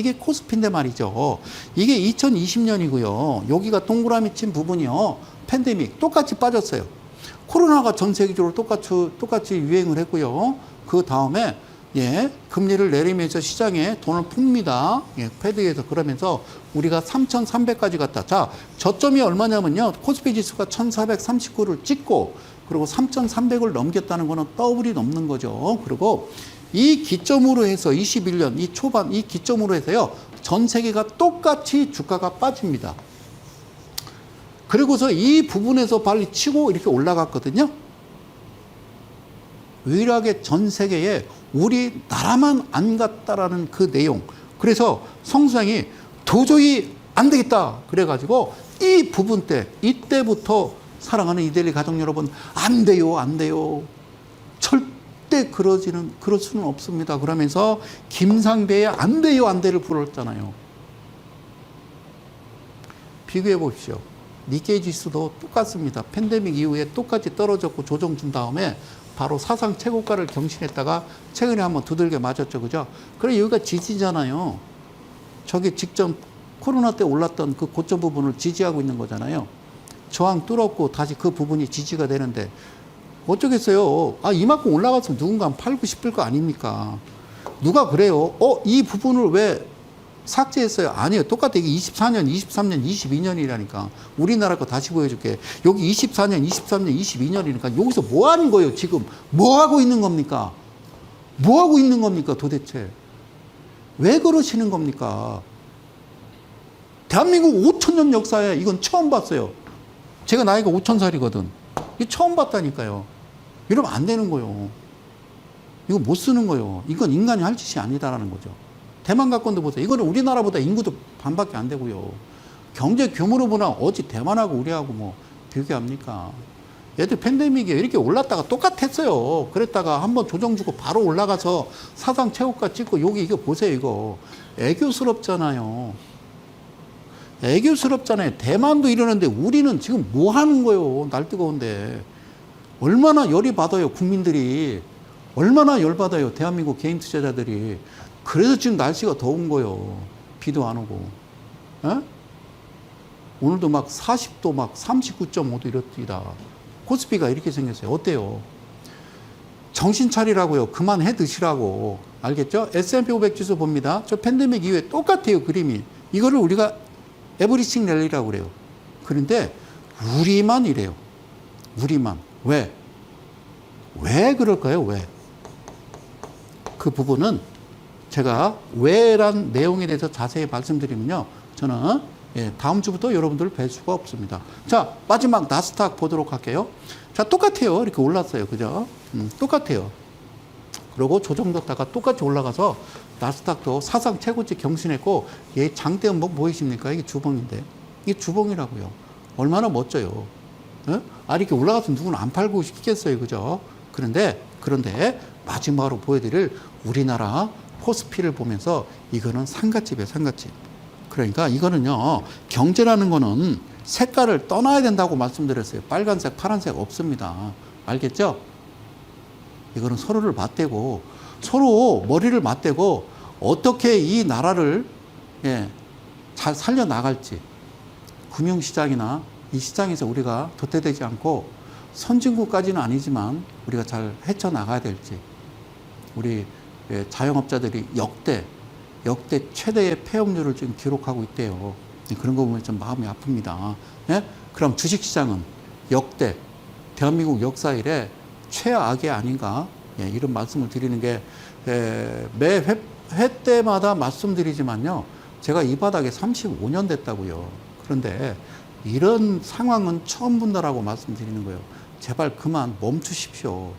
이게 코스피인데 말이죠. 이게 2020년이고요. 여기가 동그라미 친 부분이요. 팬데믹 똑같이 빠졌어요. 코로나가 전 세계적으로 똑같이 똑같이 유행을 했고요. 그 다음에 예, 금리를 내리면서 시장에 돈을 풉니다. 예, 패드에서 그러면서 우리가 3,300까지 갔다. 자, 저점이 얼마냐면요. 코스피 지수가 1,439를 찍고 그리고 3,300을 넘겼다는 거는 더블이 넘는 거죠. 그리고 이 기점으로 해서 21년 이 초반 이 기점으로 해서요. 전 세계가 똑같이 주가가 빠집니다. 그리고서 이 부분에서 빨리 치고 이렇게 올라갔거든요. 유일하게 전 세계에 우리 나라만 안 갔다라는 그 내용. 그래서 성수장이 도저히 안 되겠다. 그래가지고 이 부분 때, 이때부터 사랑하는 이데리 가족 여러분, 안 돼요, 안 돼요. 절대 그러지는, 그럴 수는 없습니다. 그러면서 김상배의 안 돼요, 안 돼를 불렀잖아요. 비교해 보십시오. 니케이 지수도 똑같습니다. 팬데믹 이후에 똑같이 떨어졌고 조정 준 다음에 바로 사상 최고가를 경신했다가 최근에 한번 두들겨 맞았죠. 그죠? 그래, 여기가 지지잖아요. 저게 직전 코로나 때 올랐던 그 고점 부분을 지지하고 있는 거잖아요. 저항 뚫었고 다시 그 부분이 지지가 되는데 어쩌겠어요. 아, 이만큼 올라갔으면 누군가 팔고 싶을 거 아닙니까? 누가 그래요? 어, 이 부분을 왜 삭제했어요? 아니에요. 똑같아. 이게 24년, 23년, 22년이라니까. 우리나라 거 다시 보여줄게. 여기 24년, 23년, 22년이니까 여기서 뭐 하는 거예요, 지금? 뭐 하고 있는 겁니까? 뭐 하고 있는 겁니까, 도대체? 왜 그러시는 겁니까? 대한민국 5천년 역사에 이건 처음 봤어요. 제가 나이가 5천 살이거든. 이거 처음 봤다니까요. 이러면 안 되는 거예요. 이거 못 쓰는 거예요. 이건 인간이 할 짓이 아니다라는 거죠. 대만 갖고도 보세요. 이거는 우리나라보다 인구도 반밖에 안 되고요. 경제 규모로 보나 어찌 대만하고 우리하고 뭐 비교합니까? 얘들 팬데믹에 이렇게 올랐다가 똑같았어요. 그랬다가 한번 조정 주고 바로 올라가서 사상 최고가 찍고 여기 이거 보세요 이거 애교스럽잖아요. 애교스럽잖아요. 대만도 이러는데 우리는 지금 뭐 하는 거예요? 날 뜨거운데 얼마나 열이 받아요 국민들이 얼마나 열 받아요 대한민국 개인 투자자들이 그래서 지금 날씨가 더운 거예요. 비도 안 오고. 에? 오늘도 막 40도 막 39.5도 이렇습니다. 코스피가 이렇게 생겼어요. 어때요? 정신 차리라고요. 그만해 드시라고. 알겠죠? S&P 500 지수 봅니다. 저 팬데믹 이후에 똑같아요. 그림이. 이거를 우리가 에브리싱 랠리라고 그래요. 그런데 우리만 이래요. 우리만. 왜? 왜 그럴까요? 왜? 그 부분은 제가 왜란 내용에 대해서 자세히 말씀드리면요. 저는 예, 다음 주부터 여러분들을 뵐 수가 없습니다. 자, 마지막 나스닥 보도록 할게요. 자, 똑같아요. 이렇게 올랐어요. 그죠? 음, 똑같아요. 그리고 조정됐다가 똑같이 올라가서 나스닥도 사상 최고치 경신했고, 얘 장대 음봉 보이십니까? 이게 주봉인데. 이게 주봉이라고요. 얼마나 멋져요. 어? 아, 이렇게 올라가서 누구는 안 팔고 싶겠어요. 그죠? 그런데, 그런데 마지막으로 보여드릴 우리나라 코스피를 보면서 이거는 상가집이에요, 상가집. 그러니까 이거는요, 경제라는 거는 색깔을 떠나야 된다고 말씀드렸어요. 빨간색, 파란색 없습니다. 알겠죠? 이거는 서로를 맞대고, 서로 머리를 맞대고, 어떻게 이 나라를, 예, 잘 살려나갈지, 금융시장이나 이 시장에서 우리가 도태되지 않고, 선진국까지는 아니지만, 우리가 잘 헤쳐나가야 될지, 우리 예, 자영업자들이 역대 역대 최대의 폐업률을 지금 기록하고 있대요. 예, 그런 거 보면 좀 마음이 아픕니다. 예? 그럼 주식시장은 역대 대한민국 역사 이래 최악이 아닌가 예, 이런 말씀을 드리는 게 예, 매 회, 회 때마다 말씀드리지만요. 제가 이 바닥에 35년 됐다고요. 그런데 이런 상황은 처음 본다라고 말씀드리는 거예요. 제발 그만 멈추십시오.